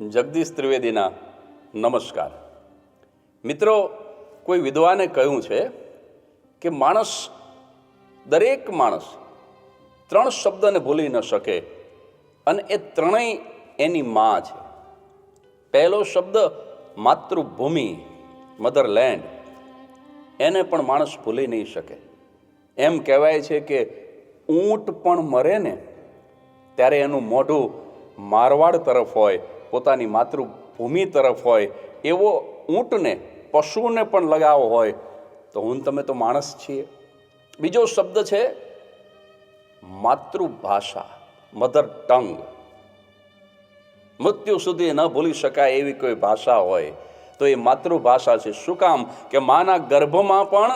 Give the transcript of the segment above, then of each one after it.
જગદીશ ત્રિવેદીના નમસ્કાર. મિત્રો, કોઈ વિદ્વાને કહ્યું છે કે માણસ, દરેક માણસ ત્રણ શબ્દને ભૂલી ન શકે અને એ ત્રણેય એની માં છે. પહેલો શબ્દ માતૃભૂમિ, મધરલેન્ડ. એને પણ માણસ ભૂલી નહીં શકે. એમ કહેવાય છે કે ઊંટ પણ મરે ને, ત્યારે એનું મોઢું મારવાડ તરફ હોય પોતાની માતૃભૂમિ તરફ હોય, એવો ઊંટને, પશુને પણ લગાવો હોય, તો હું તમે તો માણસ છીએ. બીજો શબ્દ છે, માતૃભાષા મધર ટંગ મૃત્યુ સુધી ન ભૂલી શકાય એવી કોઈ ભાષા હોય, તો એ માતૃભાષા છે. શું કામ? કે માના ગર્ભમાં પણ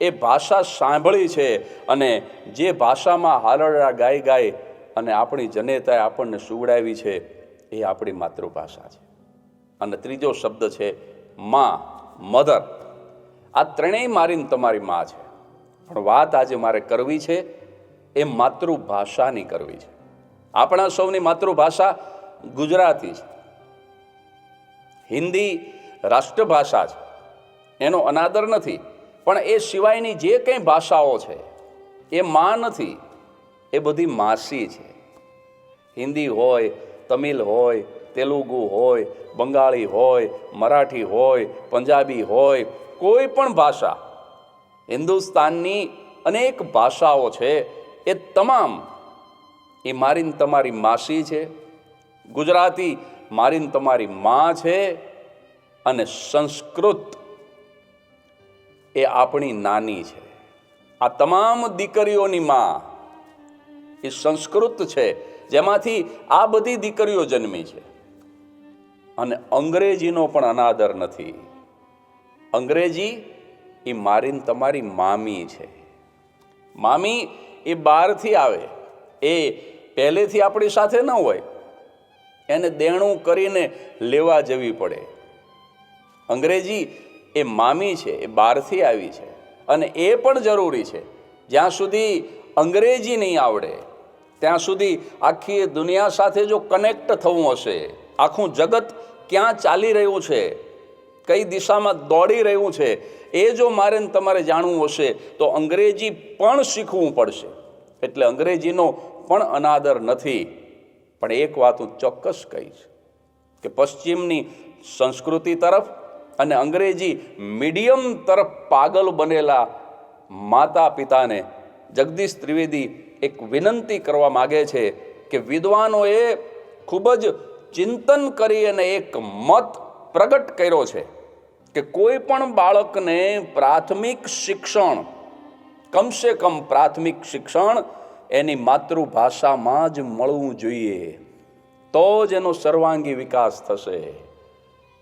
એ ભાષા સાંભળી છે અને જે ભાષામાં હાલરડા ગાય ગાય અને આપણી જનેતાએ આપણને સુવડાવી છે એ આપણી માતૃભાષા છે. અને ત્રીજો શબ્દ છે, માં, મધર. આ ત્રણેય મારીને તમારી માં છે. પણ વાત આજે મારે કરવી છે, એ માતૃભાષાની કરવી છે. આપણા સૌની માતૃભાષા ગુજરાતી છે. હિન્દી રાષ્ટ્રભાષા છે. એનો અનાદર નથી. પણ એ સિવાયની જે કંઈ ભાષાઓ છે, એ માં નથી. એ બધી માસી છે. હિન્દી હોય તમિલ હોય, તેલુગુ હોય, બંગાળી હોય, મરાઠી હોય, પંજાબી હોય, કોઈ પણ ભાષા હિન્દુસ્તાનની અનેક ભાષાઓ છે, એ તમામ, એ મારીને તમારી માસી છે, ગુજરાતી મારીને તમારી માં છે, અને સંસ્કૃત એ આપણી નાની છે. આ તમામ દીકરીઓની માં એ સંસ્કૃત છે, જેમાંથી આ બધી દીકરીઓ જન્મી છે. અને અંગ્રેજીનો પણ અનાદર નથી. અંગ્રેજી એ મારીને તમારી મામી છે. મામી એ બહારથી આવે. એ પહેલેથી આપણી સાથે ન હોય. એને દેણું કરીને લેવા જવી પડે. અંગ્રેજી એ મામી છે, એ બહારથી આવી છે. અને એ પણ જરૂરી છે. જ્યાં સુધી અંગ્રેજી નહીં આવડે ત્યાં સુધી આખી દુનિયા સાથે જો કનેક્ટ થવું હશે, આખું જગત ક્યાં ચાલી રહ્યું છે, કઈ દિશામાં દોડી રહ્યું છે, એ જો મારે તમારે જાણવું હશે, તો અંગ્રેજી પણ શીખવું પડશે. એટલે અંગ્રેજીનો પણ અનાદર નથી. પણ એક વાત હું ચોક્કસ કહીશ કે પશ્ચિમની સંસ્કૃતિ તરફ અને અંગ્રેજી મીડિયમ તરફ પાગલ બનેલા માતા પિતાને જગદીશ ત્રિવેદી એક વિનંતી કરવા માગે છે કે વિદ્વાનોએ ખૂબ જ ચિંતન કરી અને એક મત પ્રગટ કર્યો છે કે કોઈ પણ બાળકને પ્રાથમિક શિક્ષણ, કમસે કમ પ્રાથમિક શિક્ષણ એની માતૃભાષામાં જ મળવું જોઈએ. તો જ એનો સર્વાંગી વિકાસ થશે.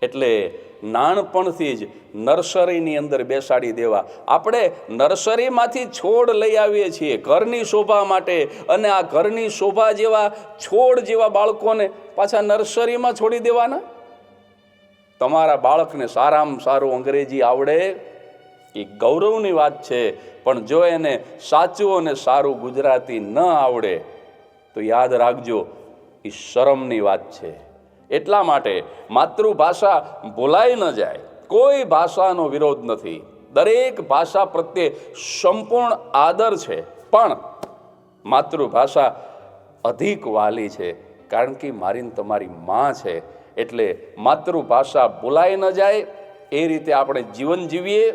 એટલે નાનપણથી જ નર્સરીની અંદર બેસાડી દેવા. આપણે નર્સરીમાંથી છોડ લઈ આવીએ છીએ ઘરની શોભા માટે અને આ ઘરની શોભા જેવા છોડ જેવા બાળકોને પાછા નર્સરીમાં છોડી દેવાના? તમારા બાળકને સારામાં સારું અંગ્રેજી આવડે? એ ગૌરવની વાત છે, પણ જો એને સાચું અને સારું ગુજરાતી ન આવડે, તો યાદ રાખજો, એ શરમની વાત છે. એટલા માટે માતૃભાષા ભૂલાઈ ન જાય. કોઈ ભાષાનો વિરોધ નથી. દરેક ભાષા પ્રત્યે સંપૂર્ણ આદર છે. પણ માતૃભાષા અધિક વાલી છે. કારણ કે મારી તમારી માં છે. એટલે માતૃભાષા ભૂલાઈ ન જાય. એ રીતે આપણે જીવન જીવીએ.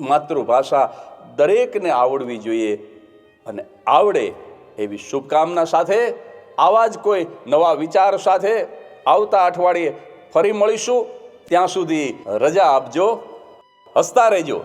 માતૃભાષા દરેકને આવડવી જોઈએ. અને આવડે એવી શુભકામના સાથે આવા જ કોઈ નવા વિચાર સાથે આવતા અઠવાડિયે ફરી મળીશું. ત્યાં સુધી રજા આપજો. હસતા રહેજો.